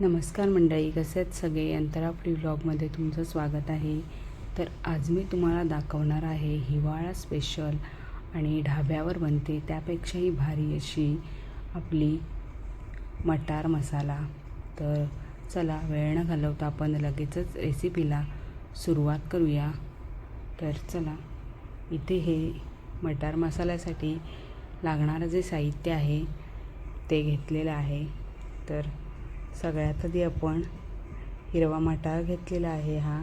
नमस्कार मंडळी कसे आहेत सगळे? अंतरा फ्री व्लॉगमध्ये तुमचं स्वागत आहे. तर आज मी तुम्हाला दाखवणार आहे हिवाळा स्पेशल आणि ढाब्यावर बनते त्यापेक्षाही भारी अशी आपली मटार मसाला. तर चला वेळ न घालवता आपण लगेचच रेसिपीला सुरुवात करूया. तर चला इथे हे मटार मसाल्यासाठी लागणारं जे साहित्य आहे ते घेतलेलं आहे. तर सगळ्यात आधी आपण हिरवा मटार घेतलेला आहे हा.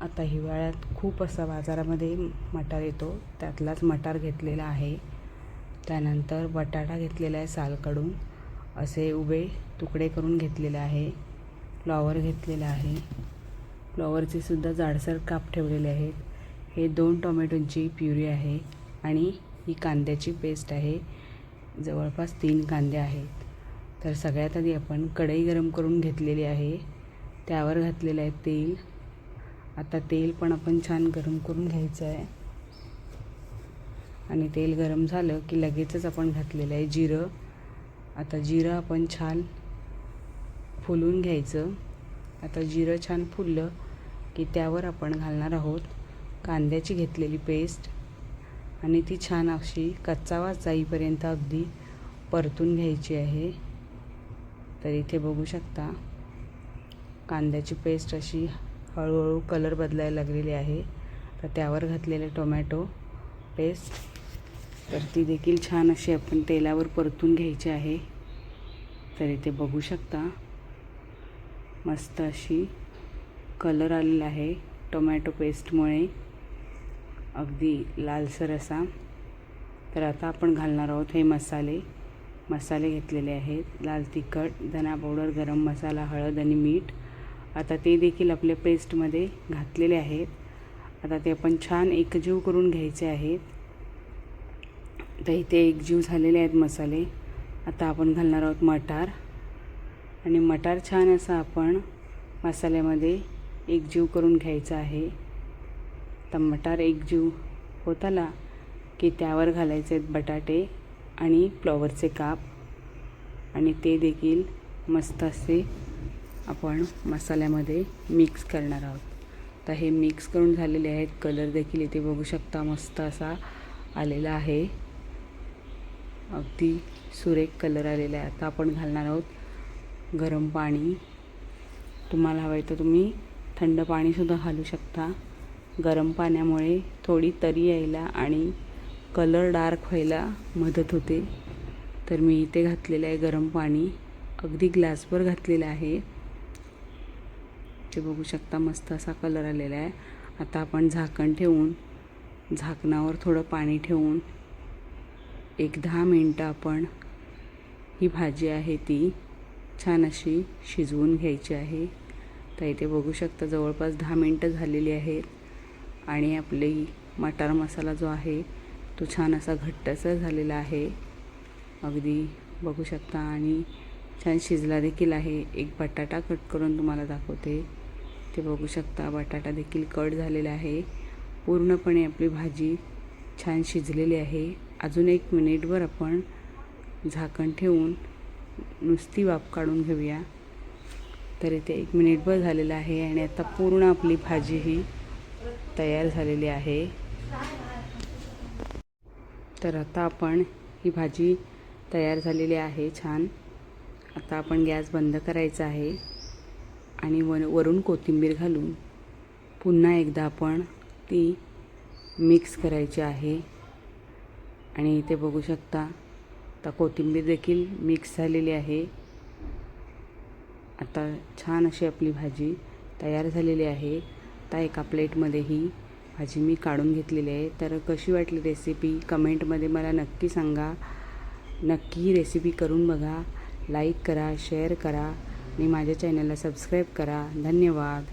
आता हिवाळ्यात खूप असा बाजारामध्ये मटार येतो. त्यातलाच मटार घेतलेला आहे. त्यानंतर बटाटा घेतलेला आहे सालकडून. असे उभे तुकडे करून घेतलेले आहे. फ्लॉवर घेतलेला आहे. फ्लॉवरचे सुद्धा जाडसर काप ठेवलेले आहेत. हे दोन टोमॅटोंची प्युरी आहे आणि ही कांद्याची पेस्ट आहे. जवळपास तीन कांदे आहेत. तर सगळ्यात आधी आपण कढई गरम करून घेतलेली आहे. त्यावर घातलेलं आहे तेल. आता तेल पण आपण छान गरम करून घ्यायचं आहे. आणि तेल गरम झालं की लगेचच आपण घातलेलं आहे जिरं. आता जिरं आपण छान फुलून घ्यायचं. आता जिरं छान फुललं की त्यावर आपण घालणार आहोत कांद्याची घेतलेली पेस्ट. आणि ती छान अशी कच्चा वास जाईपर्यंत अगदी परतून घ्यायची आहे. तर इथे बघू शकता कांद्याची पेस्ट अशी हळूहळू कलर बदलायला लागलेली आहे. तर त्यावर घातलेले टोमॅटो पेस्ट तर ती देखील छान अशी आपण तेलावर परतून घ्यायची आहे. तर इथे बघू शकता मस्त अशी कलर आलेला आहे टोमॅटो पेस्टमुळे अगदी लालसर असा. तर आता आपण घालणार आहोत हे मसाले. मसाले घेतलेले आहेत. लाल तिखट धना पावडर गरम मसाला हळद आणि मीठ. आता ते देखील आपल्या पेस्टमध्ये घातलेले आहेत. आता ते आपण छान एकजीव करून घ्यायचे आहेत. तर इथे एकजीव झालेले आहेत मसाले. आता आपण घालणार आहोत मटार. आणि मटार छान असा आपण मसाल्यामध्ये एकजीव करून घ्यायचा आहे. तर मटार एकजीव होत आला की त्यावर घालायचे आहेत बटाटे. आणि फ्लॉवरचे काप. आणि ते देखील मस्त असे आपण मसाल्यामध्ये मिक्स करणार आहोत. तर हे मिक्स करून झालेले आहेत. कलर देखील इथे बघू शकता मस्त असा आलेला आहे. अगदी सुरेख कलर आलेला आहे. आता आपण घालणार आहोत गरम पाणी. तुम्हाला हवं आहे तर तुम्ही थंड पाणीसुद्धा घालू शकता. गरम पाण्यामुळे थोडी तरी यायला आणि कलर डार्क व्हायला मदत होते. तर मी इथे घातलेलं आहे गरम पाणी. अगदी ग्लासभर घातलेलं आहे. ते बघू शकता मस्त असा कलर आलेला आहे. आता आपण झाकण ठेवून झाकणावर थोडं पाणी ठेवून एक दहा मिनटं आपण ही भाजी आहे ती छान अशी शिजवून घ्यायची आहे. तर इथे बघू शकता जवळपास दहा मिनटं झालेली आहेत. आणि आपली मटार मसाला जो आहे तो छान असा घट्टसर झालेला आहे. अगदी बघू शकता आणि छान शिजला देखील आहे. एक बटाटा कट करून तुम्हाला दाखवते. ते बघू शकता बटाटा देखील कट झालेला आहे. पूर्णपणे आपली भाजी छान शिजलेली आहे. अजून एक मिनिटभर आपण झाकण ठेवून नुसती वाफ काढून घेऊया. तर इथे एक मिनिटभर झालेलं आहे आणि आता पूर्ण आपली भाजी ही तयार झालेली आहे. तर आता आपण ही भाजी तयार झालेली आहे छान. आता आपण गॅस बंद करायचा आहे आणि वन वरून कोथिंबीर घालून पुन्हा एकदा आपण ती मिक्स करायची आहे. आणि इथे बघू शकता आता कोथिंबीर देखील मिक्स झालेली आहे. आता छान अशी आपली भाजी तयार झालेली आहे. आता एका प्लेटमध्ये ही भाजी मी काढून घेतलेली आहे. तर कशी वाटली रेसिपी कमेंटमध्ये मला नक्की सांगा. नक्की रेसिपी करून बघा. लाईक करा शेअर करा. आणि माझ्या चॅनलला सबस्क्राईब करा. धन्यवाद.